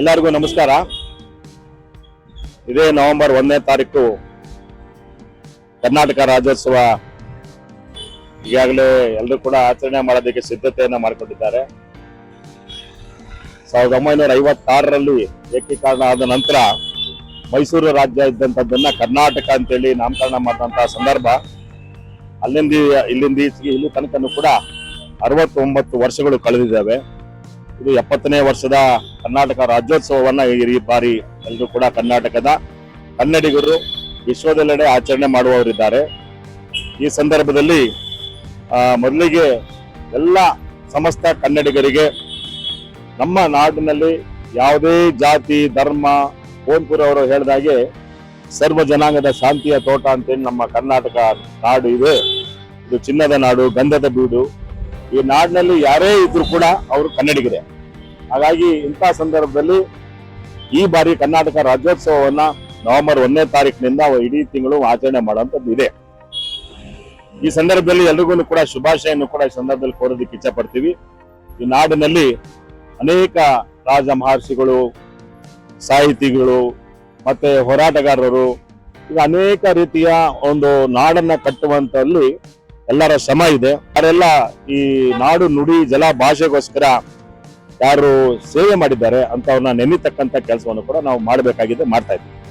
ಎಲ್ಲರಿಗೂ ನಮಸ್ಕಾರ. ಇದೇ ನವೆಂಬರ್ ಒಂದನೇ ತಾರೀಕು ಕರ್ನಾಟಕ ರಾಜ್ಯೋತ್ಸವ. ಈಗಾಗಲೇ ಎಲ್ಲರೂ ಕೂಡ ಆಚರಣೆ ಮಾಡೋದಕ್ಕೆ ಸಿದ್ಧತೆಯನ್ನ ಮಾಡಿಕೊಂಡಿದ್ದಾರೆ. ಸಾವಿರದ ಒಂಬೈನೂರ ಐವತ್ತಾರರಲ್ಲಿ ಏಕೀಕರಣ ಆದ ನಂತರ ಮೈಸೂರು ರಾಜ್ಯ ಇದ್ದಂಥದ್ದನ್ನ ಕರ್ನಾಟಕ ಅಂತೇಳಿ ನಾಮಕರಣ ಮಾಡಿದಂತಹ ಸಂದರ್ಭ, ಅಲ್ಲಿಂದ ಇಲ್ಲಿಂದ ಇಲ್ಲಿ ತನಕನೂ ಕೂಡ ಅರವತ್ತೊಂಬತ್ತು ವರ್ಷಗಳು ಕಳೆದಿದ್ದಾವೆ. ಇದು ಎಪ್ಪತ್ತನೇ ವರ್ಷದ ಕರ್ನಾಟಕ ರಾಜ್ಯೋತ್ಸವವನ್ನ ಈ ಬಾರಿ ಎಲ್ಲರೂ ಕೂಡ ಕರ್ನಾಟಕದ ಕನ್ನಡಿಗರು ವಿಶ್ವದೆಲ್ಲೆಡೆ ಆಚರಣೆ ಮಾಡುವವರಿದ್ದಾರೆ. ಈ ಸಂದರ್ಭದಲ್ಲಿ ಮೊದಲಿಗೆ ಎಲ್ಲ ಸಮಸ್ತ ಕನ್ನಡಿಗರಿಗೆ ನಮ್ಮ ನಾಡಿನಲ್ಲಿ ಯಾವುದೇ ಜಾತಿ, ಧರ್ಮ ಓನ್ಪುರ್ ಅವರು ಹೇಳಿದಾಗೆ ಸರ್ವ ಜನಾಂಗದ ಶಾಂತಿಯ ತೋಟ ಅಂತೇಳಿ ನಮ್ಮ ಕರ್ನಾಟಕ ನಾಡು ಇದೆ. ಇದು ಚಿನ್ನದ ನಾಡು, ಗಂಧದ ಬೀಡು. ಈ ನಾಡಿನಲ್ಲಿ ಯಾರೇ ಇದ್ರು ಕೂಡ ಅವರು ಕನ್ನಡಿಗರೇ. ಹಾಗಾಗಿ ಇಂಥ ಸಂದರ್ಭದಲ್ಲಿ ಈ ಬಾರಿ ಕರ್ನಾಟಕ ರಾಜ್ಯೋತ್ಸವವನ್ನ ನವೆಂಬರ್ ಒಂದನೇ ತಾರೀಕಿನಿಂದ ಇಡೀ ತಿಂಗಳು ಆಚರಣೆ ಮಾಡುವಂಥದ್ದು ಇದೆ. ಈ ಸಂದರ್ಭದಲ್ಲಿ ಎಲ್ರಿಗೂ ಕೂಡ ಶುಭಾಶಯನ್ನು ಕೂಡ ಈ ಸಂದರ್ಭದಲ್ಲಿ ಕೋರೋದಕ್ಕೆ ಇಚ್ಛೆ ಪಡ್ತೀವಿ ಈ ನಾಡಿನಲ್ಲಿ ಅನೇಕ ರಾಜ ಮಹರ್ಷಿಗಳು, ಸಾಹಿತಿಗಳು ಮತ್ತೆ ಹೋರಾಟಗಾರರು ಈಗ ಅನೇಕ ರೀತಿಯ ಒಂದು ನಾಡನ್ನ ಕಟ್ಟುವಂತಲ್ಲಿ ಎಲ್ಲರ ಶ್ರಮ ಇದೆ. ಅವರೆಲ್ಲ ಈ ನಾಡು ನುಡಿ ಜಲ ಭಾಷೆಗೋಸ್ಕರ ಯಾರು ಸೇವೆ ಮಾಡಿದ್ದಾರೆ ಅಂತವ್ರನ್ನ ನೆನೀತಕ್ಕಂತ ಕೆಲಸವನ್ನು ಕೂಡ ನಾವು ಮಾಡಬೇಕಾಗಿದೆ ಮಾಡ್ತಾ ಇದ್ದೀವಿ.